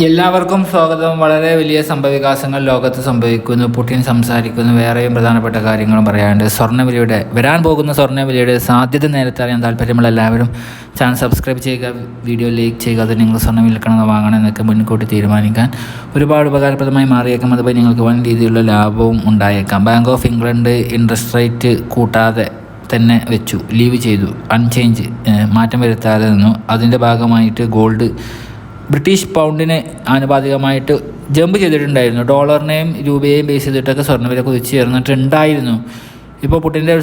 എല്ലാവർക്കും സ്വാഗതം. വളരെ വലിയ സംഭവവികാസങ്ങൾ ലോകത്ത് സംഭവിക്കുന്നു. പുടിൻ സംസാരിക്കുന്നു. വേറെയും പ്രധാനപ്പെട്ട കാര്യങ്ങളും പറയാനുണ്ട്. സ്വർണവിലയുടെ വരാൻ പോകുന്ന സ്വർണവിലയുടെ സാധ്യത നേരത്തെ അറിയാൻ താല്പര്യമുള്ള എല്ലാവരും ചാനൽ സബ്സ്ക്രൈബ് ചെയ്യുക വീഡിയോ ലൈക്ക് ചെയ്യുക അത് നിങ്ങൾ സ്വർണം വിൽക്കണമെന്ന് വാങ്ങണം എന്നൊക്കെ മുൻകൂട്ടി തീരുമാനിക്കാൻ ഒരുപാട് ഉപകാരപ്രദമായി മാറിയേക്കാം. അതുപോലെ നിങ്ങൾക്ക് വൻ രീതിയിലുള്ള ലാഭവും ഉണ്ടായേക്കാം. Bank of England interest rate കൂട്ടാതെ തന്നെ വെച്ചു. ലീവ് ചെയ്തു. അൺചേഞ്ച് മാറ്റം വരുത്താതെ നിന്നു. അതിന്റെ ഭാഗമായിട്ട് ഗോൾഡ് ബ്രിട്ടീഷ് പൗണ്ടിന് ആനുപാതികമായിട്ട് ജമ്പ് ചെയ്തിട്ടുണ്ടായിരുന്നു. ഡോളറിനെയും രൂപയെയും ബേസ് ചെയ്തിട്ടൊക്കെ സ്വർണവില കുതിച്ചു ചേർന്നിട്ടുണ്ടായിരുന്നു ഇപ്പോൾ പുട്ടിന്റെ ഒരു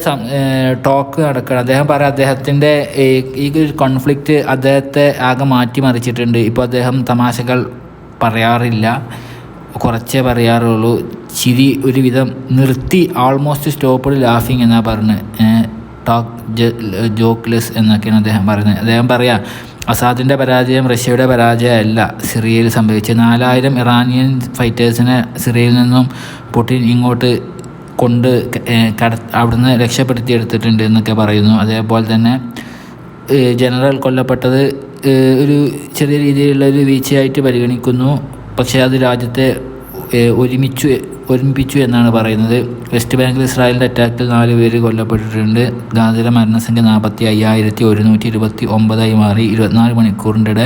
ടോക്ക് നടക്കുകയാണ് അദ്ദേഹം പറയാം അദ്ദേഹത്തിന്റെ ഈ- ഈ ഒരു കോൺഫ്ലിക്റ്റ് അദ്ദേഹത്തെ ആകെ മാറ്റിമറിച്ചിട്ടുണ്ട് ഇപ്പോൾ അദ്ദേഹം തമാശകൾ പറയാറില്ല. കുറച്ചേ പറയാറുള്ളൂ. ചിരി ഒരുവിധം നിർത്തി ആൾമോസ്റ്റ് സ്റ്റോപ്പിഡ് ലാഫിങ് എന്നാണ് പറഞ്ഞത് ടോക്ക് ജോക്ക്ലെസ് എന്നൊക്കെയാണ് അദ്ദേഹം പറയുന്നത്. അദ്ദേഹം പറയാം അസാദിന്റെ പരാജയം റഷ്യയുടെ പരാജയമല്ല. സിറിയയിൽ സംഭവിച്ച നാലായിരം ഇറാനിയൻ ഫൈറ്റേഴ്സിനെ സിറിയയിൽ നിന്നും പുടിൻ ഇങ്ങോട്ട് കൊണ്ട് കട അവിടുന്ന് രക്ഷപ്പെടുത്തിയെടുത്തിട്ടുണ്ട് എന്നൊക്കെ പറയുന്നു. അതേപോലെ തന്നെ ജനറൽ കൊല്ലപ്പെട്ടത് ഒരു ചെറിയ രീതിയിലുള്ള ഒരു വീഴ്ചയായിട്ട് പരിഗണിക്കുന്നു. പക്ഷേ അത് രാജ്യത്തെ ഒരുമിച്ചു ഒരുമിപ്പിച്ചു എന്നാണ് പറയുന്നത്. വെസ്റ്റ് ബാങ്കിൽ ഇസ്രായേലിന്റെ അറ്റാക്കിൽ നാല് പേര് കൊല്ലപ്പെട്ടിട്ടുണ്ട്. ഗാന്ധിയുടെ മരണസംഖ്യ നാൽപ്പത്തി അയ്യായിരത്തി ഒരുന്നൂറ്റി ഇരുപത്തി ഒമ്പതായി മാറി. ഇരുപത്തിനാല് മണിക്കൂറിന്റെ ഇടെ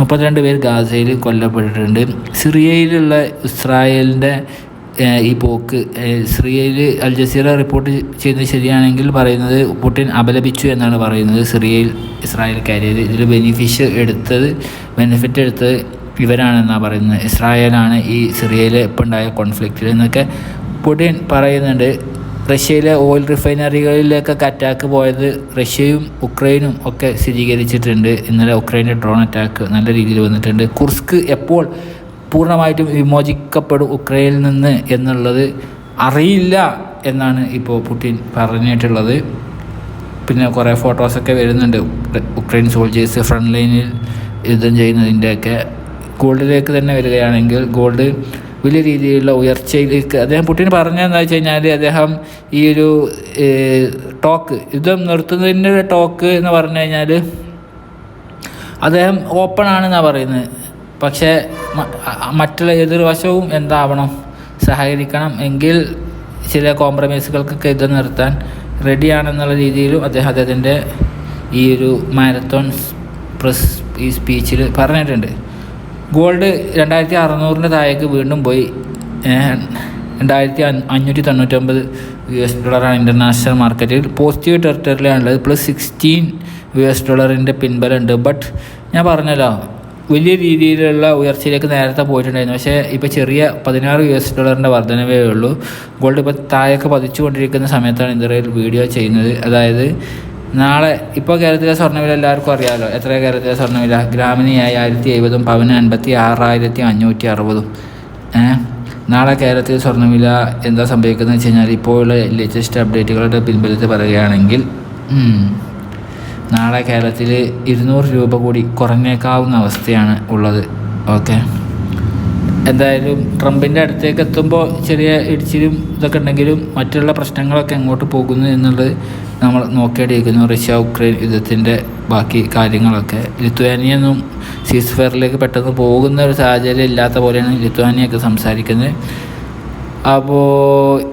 മുപ്പത്തിരണ്ട് പേർ ഗാസയിൽ കൊല്ലപ്പെട്ടിട്ടുണ്ട്. സിറിയയിലുള്ള ഇസ്രായേലിന്റെ ഈ പോക്ക് സിറിയയിൽ അൽ ജസീറ റിപ്പോർട്ട് ചെയ്യുന്നത് ശരിയാണെങ്കിൽ പറയുന്നത് പുട്ടിൻ അപലപിച്ചു എന്നാണ് പറയുന്നത്. സിറിയയിൽ ഇസ്രായേൽ കയറിയത്. ഇതിൽ ബെനിഫിഷ്യ എടുത്തത് ബെനിഫിറ്റ് എടുത്തത് ഇവരാണെന്നാണ് പറയുന്നത്. ഇസ്രായേലാണ് ഈ സിറിയയിൽ ഇപ്പോൾ ഉണ്ടായ കോൺഫ്ലിക്റ്റിൽ എന്നൊക്കെ പുടിൻ പറയുന്നുണ്ട്. റഷ്യയിലെ ഓയിൽ റിഫൈനറികളിലേക്കൊക്കെ അറ്റാക്ക് പോയത് റഷ്യയും ഉക്രൈനും ഒക്കെ സ്ഥിരീകരിച്ചിട്ടുണ്ട്. ഇന്നലെ ഉക്രൈന്റെ ഡ്രോൺ അറ്റാക്ക് നല്ല രീതിയിൽ വന്നിട്ടുണ്ട്. കുർസ്ക് എപ്പോൾ പൂർണമായിട്ടും വിമോചിക്കപ്പെടും ഉക്രൈനിൽ നിന്ന് എന്നുള്ളത് അറിയില്ല എന്നാണ് ഇപ്പോൾ പുടിൻ പറഞ്ഞിട്ടുള്ളത്. പിന്നെ കുറേ ഫോട്ടോസൊക്കെ വരുന്നുണ്ട്. ഉക്രൈൻ സോൾജേഴ്സ് ഫ്രണ്ട് ലൈനിൽ യുദ്ധം ചെയ്യുന്നതിന്റെയൊക്കെ. ഗോൾഡിലേക്ക് തന്നെ വരികയാണെങ്കിൽ ഗോൾഡ് വലിയ രീതിയിലുള്ള ഉയർച്ചയിലേക്ക് അദ്ദേഹം പുട്ടിന് പറഞ്ഞതെന്ന് വെച്ച് കഴിഞ്ഞാൽ അദ്ദേഹം ഈ ഒരു ടോക്ക് യുദ്ധം നിർത്തുന്നതിന്റെ ടോക്ക് എന്ന് പറഞ്ഞു കഴിഞ്ഞാൽ അദ്ദേഹം ഓപ്പൺ ആണെന്നാണ് പറയുന്നത്. പക്ഷേ മറ്റുള്ള ഏതൊരു വശവും എന്താവണം? സഹകരിക്കണം. എങ്കിൽ ചില കോംപ്രമൈസുകൾക്കൊക്കെ ഇത് നിർത്താൻ റെഡിയാണെന്നുള്ള രീതിയിലും അദ്ദേഹം അദ്ദേഹത്തിന്റെ ഈ ഒരു മാരത്തോൺ പ്രസ് ഈ സ്പീച്ചിൽ പറഞ്ഞിട്ടുണ്ട്. ഗോൾഡ് രണ്ടായിരത്തി അറുന്നൂറിന്റെ താഴേക്ക് വീണ്ടും പോയി. രണ്ടായിരത്തി അഞ്ഞൂറ്റി തൊണ്ണൂറ്റൊമ്പത് യു എസ് ഡോളറാണ് ഇന്റർനാഷണൽ മാർക്കറ്റിൽ. പോസിറ്റീവ് ടെറിട്ടറിയിലാണുള്ളത്. പ്ലസ് സിക്സ്റ്റീൻ യു എസ് ഡോളറിന്റെ പിൻബലമുണ്ട്. ബട്ട് ഞാൻ പറഞ്ഞല്ലോ വലിയ രീതിയിലുള്ള ഉയർച്ചയിലേക്ക് നേരത്തെ പോയിട്ടുണ്ടായിരുന്നു. പക്ഷേ ഇപ്പോൾ ചെറിയ പതിനാറ് യു എസ് ഡോളറിന്റെ വർധനവേ ഉള്ളൂ. ഗോൾഡ് ഇപ്പോൾ താഴേക്ക് പതിച്ചുകൊണ്ടിരിക്കുന്ന സമയത്താണ് ഇതുവരെ വീഡിയോ ചെയ്യുന്നത്. അതായത് നാളെ ഇപ്പോൾ കേരളത്തിലെ സ്വർണവില എല്ലാവർക്കും അറിയാമല്ലോ എത്ര കേരളത്തിലെ സ്വർണവില? ഗ്രാമിന് ഏഴായിരത്തി എഴുപതും പവന് അൻപത്തി ആറായിരത്തി അഞ്ഞൂറ്റി അറുപതും നാളെ കേരളത്തിൽ സ്വർണവില എന്താ സംഭവിക്കുന്നത് വെച്ച് കഴിഞ്ഞാൽ ഇപ്പോഴുള്ള ലേറ്റസ്റ്റ് അപ്ഡേറ്റുകളുടെ പിൻബലത്തിൽ പറയുകയാണെങ്കിൽ നാളെ കേരളത്തിൽ ഇരുന്നൂറ് രൂപ കൂടി കുറഞ്ഞേക്കാവുന്ന അവസ്ഥയാണ് ഉള്ളത്. ഓക്കെ? എന്തായാലും ട്രംപിന്റെ അടുത്തേക്ക് എത്തുമ്പോൾ ചെറിയ ഇടിച്ചിലും ഇതൊക്കെ ഉണ്ടെങ്കിലും മറ്റുള്ള പ്രശ്നങ്ങളൊക്കെ എങ്ങോട്ട് പോകുന്നു എന്നുള്ളത് നമ്മൾ നോക്കേണ്ടിയിരിക്കുന്നു. റഷ്യ ഉക്രൈൻ യുദ്ധത്തിന്റെ ബാക്കി കാര്യങ്ങളൊക്കെ. ലിത്വാനിയൊന്നും സീസ് ഫെയറിലേക്ക് പെട്ടെന്ന് പോകുന്ന ഒരു സാഹചര്യം ഇല്ലാത്ത പോലെയാണ് ലിത്വാനിയൊക്കെ സംസാരിക്കുന്നത്. അപ്പോൾ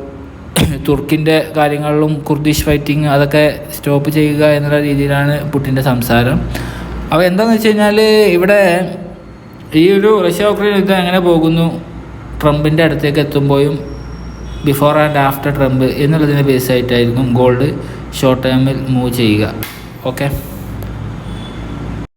തുർക്കിന്റെ കാര്യങ്ങളിലും കുർദിഷ് ഫൈറ്റിംഗ് അതൊക്കെ സ്റ്റോപ്പ് ചെയ്യുക എന്നുള്ള രീതിയിലാണ് പുട്ടിന്റെ സംസാരം. അപ്പോൾ എന്താണെന്ന് വെച്ച് കഴിഞ്ഞാൽ ഇവിടെ ഈ ഒരു റഷ്യ ഉക്രൈൻ യുദ്ധം എങ്ങനെ പോകുന്നു? ട്രംപിന്റെ അടുത്തേക്ക് എത്തുമ്പോഴും ബിഫോർ ആൻഡ് ആഫ്റ്റർ ട്രംപ് എന്നുള്ളതിനെ ബേസ് ആയിട്ടായിരിക്കും ഗോൾഡ് ഷോർട്ട് ടേമിൽ മൂവ് ചെയ്യുക. ഓക്കെ